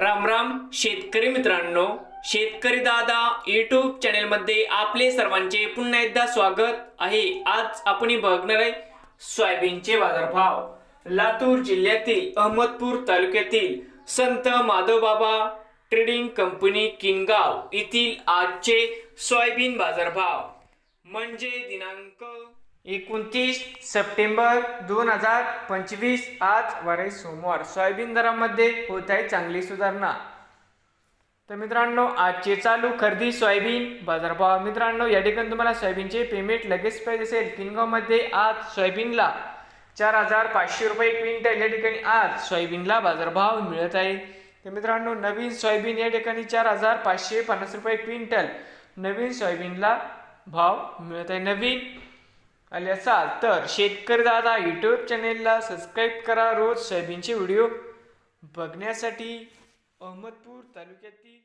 राम राम शेतकरी मित्रांनो. शेतकरी दादा युट्यूब चॅनेलमध्ये आपले सर्वांचे पुन्हा एकदा स्वागत आहे. आज आपण बघणार आहे सोयाबीनचे बाजारभाव. लातूर जिल्ह्यातील अहमदपूर तालुक्यातील संत माधवबाबा ट्रेडिंग कंपनी किनगाव येथील आजचे सोयाबीन बाजारभाव. म्हणजे दिनांक एकोणतीस सप्टेंबर दोन हजार पंचवीस आज वारे सोमवार. सोयाबीन दरामध्ये होत आहे चांगली सुधारणा. तर मित्रांनो आजचे चालू खरेदी सोयाबीन बाजारभाव. मित्रांनो या ठिकाणी तुम्हाला सोयाबीनचे पेमेंट लगेच पाहिजे असेल. किनगावमध्ये आज सोयाबीनला चार हजार पाचशे रुपये क्विंटल. या ठिकाणी आज सोयाबीनला बाजारभाव मिळत आहे. तर मित्रांनो नवीन सोयाबीन या ठिकाणी चार हजार पाचशे पन्नास रुपये क्विंटल. नवीन सोयाबीनला भाव मिळत आहे. नवीन आले असाल तर शेतकरी दादा यूट्यूब चॅनेलला सबस्क्राईब करा. रोज सोयाबीनचे व्हिडिओ बघण्यासाठी अहमदपूर तालुक्यातील